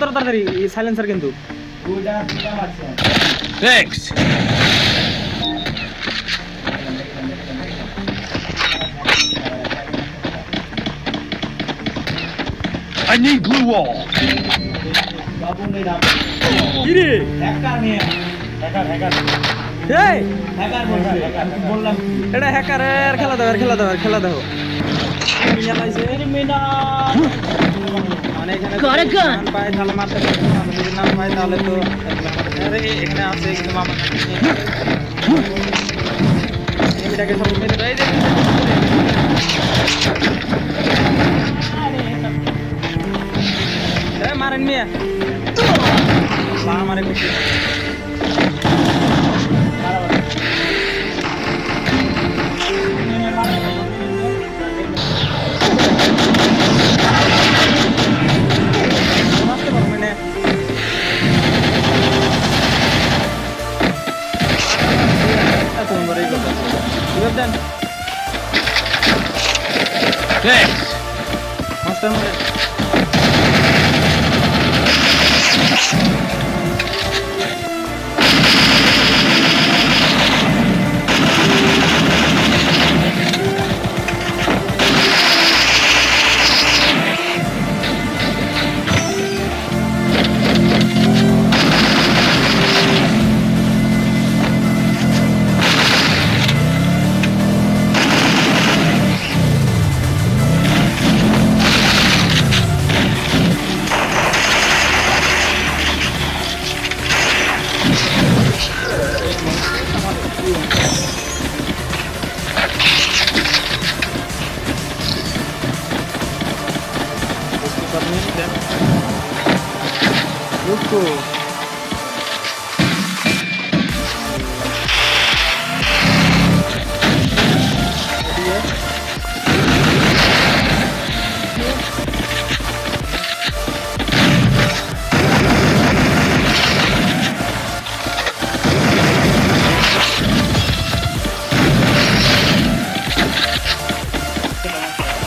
ধরো তাড়াতাড়ি সাইলেন্সার কিন্তু। মারছে I need glue wall. Hacker নিয়ে হ্যাকার হ্যাকার এই হ্যাকার বললাম এটা হ্যাকারের খেলা দাও খেলা দাও খেলা দাও। মিয়া লাইছে মিনা মানে এখানে Got a gun. নাম পায় তাহলে মারতে পারব যদি নাম পাই তাহলে তো এখানে আছে কিন্তু মামা এটাকে সব মেরে দেয় মারেন মিয়া। মারে কুচি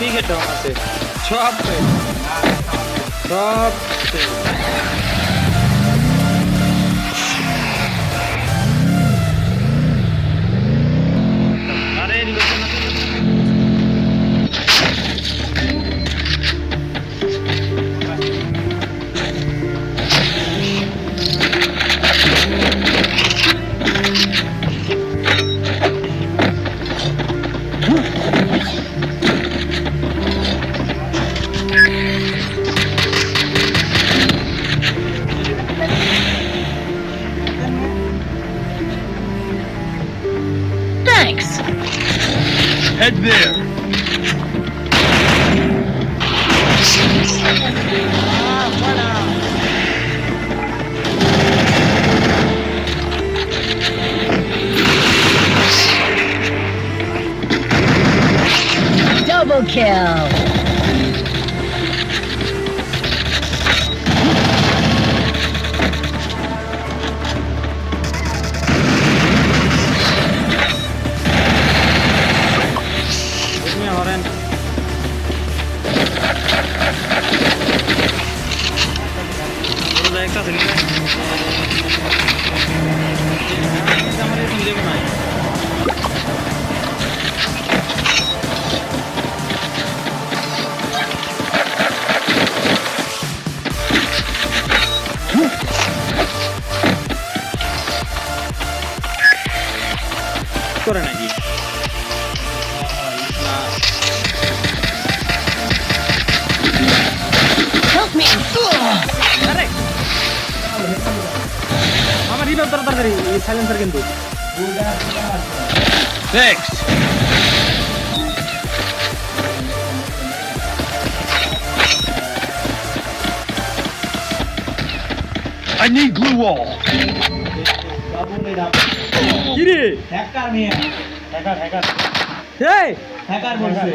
ঠিক আছে আছে সব সব আরে Head there. Double kill. Revive ধরো সাইলেন্সার কিন্তু। Thanks. I need glue wall. বাবু নেই নাম কি রে হ্যাকার নিয়ে হ্যাকার হ্যাকার এই হ্যাকার বলছে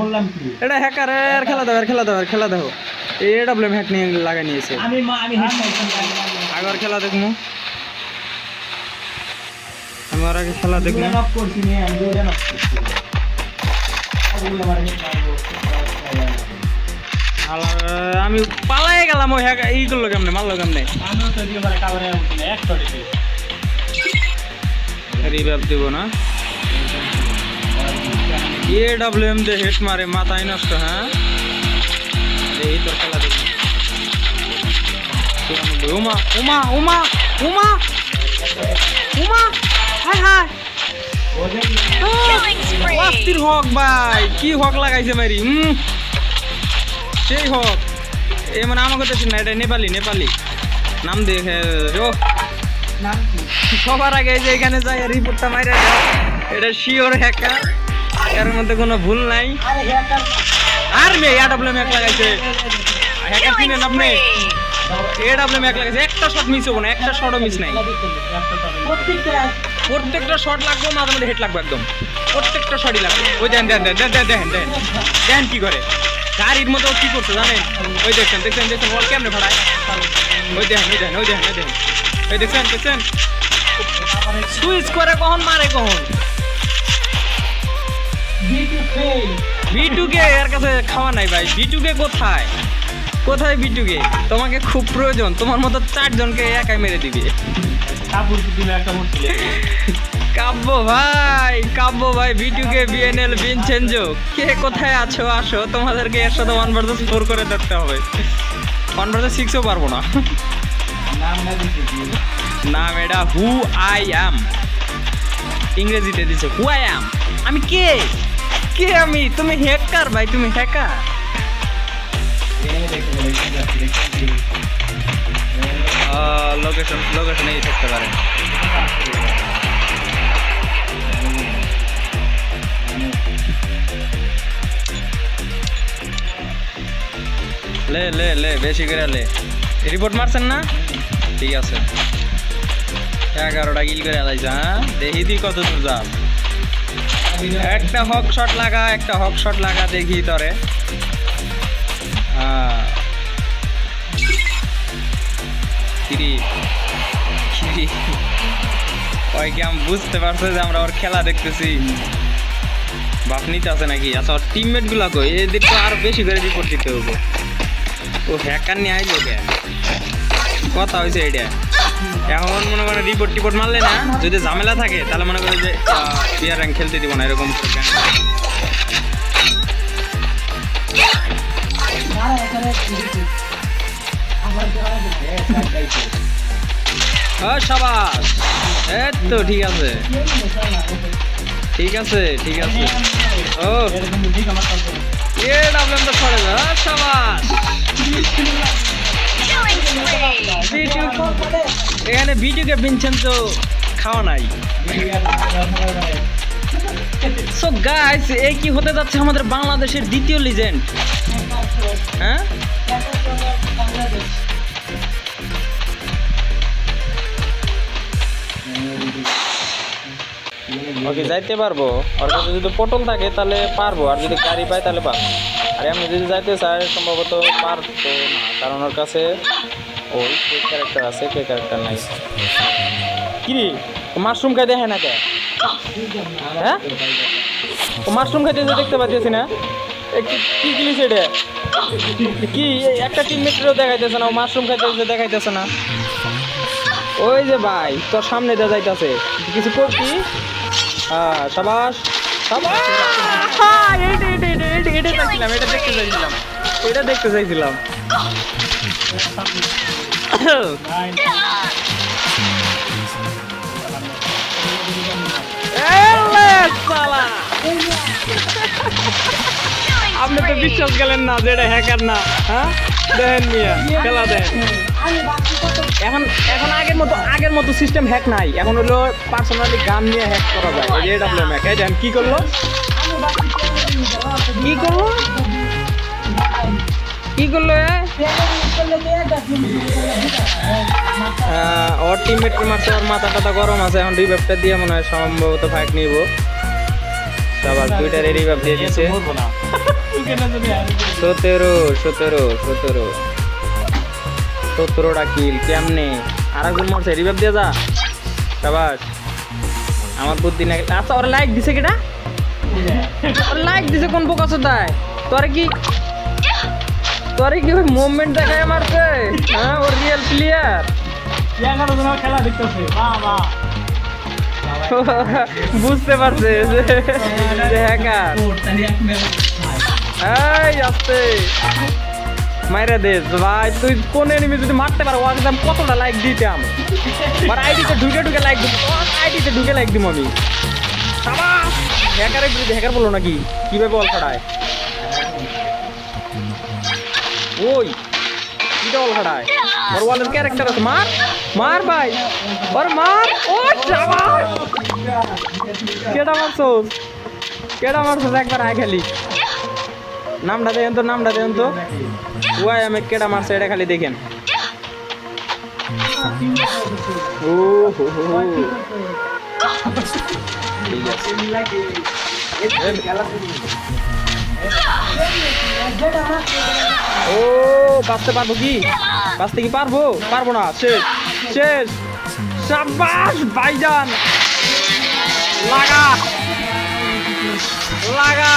বললাম কি? এটা হ্যাকারের খেলা দাও আর খেলা দাও আর খেলা দাও। এই ডাব্লিউ হ্যাক নিয়ে লাগা নিয়েছে। আমি আমি হিট আগর খেলা দেখমু। আমার আগে খেলা দেখুন আমি পালাই গেলাম ওই ই করল কেমনে, মারলো কেমনে? রিভাব দেবো না। এ ডাব্লিউ এম দে হেড মারে, মাথায় নষ্ট হ্যাঁ? এই তোর খেলা দেখি। উমা উমা উমা উমা উমা হায় হায় হক ভাই কি হক লাগাইছে মারি হুম? সেই হক। এ মানে আমাকে তো না এটা নেপালি নেপালি। নাম দেখে ও সবার আগে যে এখানে যাই রিপোর্টটা মাইরে এটা শিওর হ্যাকার এর মধ্যে কোনো ভুল নাই। আরে হ্যাকার আর মে এডব্লিউ ম্যাক লাগাইছে। হ্যাকার চিনেন আপনি. এডব্লিউ ম্যাক লাগাইছে। একটা শট মিস হব না একটা শটও মিস নাই। প্রত্যেকটা শট লাগবে, মাঝে মাঝে হেড লাগবে একদম। প্রত্যেকটা শটই লাগবে। ওই দেন দেন দেন দেন দেন দেন দেন। কি করে? গাড়ির মতো কি করছে জানেন? ওই দেখছেন দেখছেন দেখছেন ওর কেমনে ভাড়ায় ওই দেন ওই দেন ওই দেন ওই দেন। ওই দেখছেন দেখছেন? সুইচ করে কখন মারে কখন? বিটুকে এর কাছে খাওয়া নাই ভাই। বিটুকে কোথায়? কোথায় বিটুকে তোমাকে খুব প্রয়োজন। তোমার মতো চারজনকে একাই মেরে দিবে। কাব্য ভাই কাব্য ভাই বিটুকে বিএনএল ভিনচেঞ্জো কে কোথায় আছো, আসো, তোমাদেরকে এর সাথে ওয়ান ভার্সেস ফোর করে দেখতে হবে। ওয়ান ভার্সেস সিক্সও পারব না। না এটা হু আই অ্যাম ইংরেজিতে দিছে হু আই অ্যাম আমি কে? কে আমি? তুমি হ্যাকার ভাই, তুমি হ্যাকার লোকেশন লোকেশনে থাকতে পারেন। লে লে লে, বেশি করে লে। রিপোর্ট মারছেন না? ঠিক আছে। এগারোটা কিল করে আলাইছে হ্যাঁ? দেখি তুই কত দূর যা। একটা হক শট লাগা, একটা হক শট লাগা দেখি তরে। হ্যাঁ কিরি কিরি কয় কি, আমি বুঝতে পারছে যে আমরা ওর খেলা দেখতেছি। বাপ নিতে আছে নাকি? আচ্ছা ওর টিমমেটগুলা কই? এদের তো আরও বেশি করে রিপোর্ট দিতে হবে। ও হ্যাকার নিয়ে আইলো কে? কথা হয়েছে এটা এখন মনে করেন রিপোর্ট টিপোর্ট মারলে না, যদি ঝামেলা থাকে, তাহলে মনে করে যে প্লেয়ার র্যাঙ্ক খেলতে দিব না, এরকম করে। ও সাবাস। এই তো, ঠিক আছে। ঠিক আছে ঠিক আছে। ও। এ, ডাবলেন তো ছড়ে যা। সাবাস। Killing spree. বিটু এখানে বিটুকে পিনছেন তো খাওয়া নাই। সো গাইস এই কি হতে যাচ্ছে আমাদের বাংলাদেশের দ্বিতীয় লিজেন্ড হ্যাঁ? ওকে, যাইতে পারব। ওর কাছে যদি পটল থাকে, তাহলে পারব। আর যদি গাড়ি পাই তাহলে পারব। আর, আমি যদি যাইতে চাই, সম্ভবত পারতো না। কারণ ওর কাছে ওই কে ক্যারেক্টার আছে, কে ক্যারেক্টার নাই। কি মাশরুম খাই দেখে না কে? হ্যাঁ? ও মাশরুম খাইতেছে দেখতে পাচ্ছি না। কি- জিনিস এটা? কি? একটা টিম মেট্রো দেখাইতেছে না। ও মাশরুম খাইতেছে দেখাইতেছে না। ওই যে ভাই, তোর সামনে দিয়ে যাইতেছে। কিছু করছি হ্যাঁ সাবাস সাবাস। হ্যাঁ, এটা দেখছিলাম এটা দেখতে চাইছিলাম। এটা দেখতে চাইছিলাম। আপনি তো বিশ্বাস গেলেন না যে এটা হ্যাকার না হ্যাঁ? দেখেন মিয়া, খেলা দেন। এখন এখন আগের মতো আগের মতো সিস্টেম হ্যাক নাই। এখন হলো পার্সোনালি গান নিয়ে হ্যাক করা যায়। এই ডাব্লিউ ম্যাক এই দেখেন কি করল? কি করল? কি করল ওর টিমমেট মারছে, ওর মাথা টাথা গরম আছে। এখন রিভাইভটা দিয়ে মনে হয় সম্ভবত ফাইট নিব। সবার টুইটারে রিভাইভ দিয়ে দিচ্ছে। তুই সতেরো সতেরো সতেরো। সতেরোটা কিল কেমনে? আর একজন মরছে রিভাইভ দিয়ে যা। সাবাস। আমার বুদ্ধি না আচ্ছা ওরা লাইক দিছে কেটা লাইক দিছে কোন বোকা দেয় তোর কি তোরে কি ওই মুভমেন্ট দেখায় মারছে? হ্যাঁ ওর রিয়েল প্লেয়ার খেলা দেখতেছে, বাহ বাহ। বুঝতে পারছে যে হ্যাকার এই, আসতে। মাইরা দে, ভাই, তুই কোন এনিমি যদি মারতে পারো ওকে আমি কতটা লাইক দিতাম আর আইডিতে ঢুকে ঢুকে লাইক দিব আইডিতে ঢুকে লাইক দিব আমি। হ্যাকারের বিরুদ্ধে হ্যাকার বলো নাকি, কীভাবে বল খাড়ায় ওই কিটা খাড়ায় ওর ওয়ালের ক্যারেক্টার আছে, মার। মার ভাই ওর মার ও সাবাস কেডা মারছোস কেডা মারছোস একবার আয় খালি নামটা দেন তো নামটা দেন তো ওয়াই আমি কেডা মারছে এটা খালি দেখেন ও হো হো। ঠিক আছে ও, বাঁচতে পারব কি? বাঁচতে কি পারব? পারব না। শেষ শেষ। সাবাস ভাইজান। লাগা। লাগা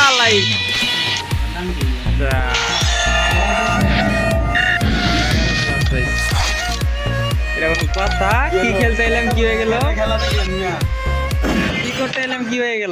কথা? কি খেলতে এলাম? কি হয়ে গেল? কি করতে এলাম? কি হয়ে গেল?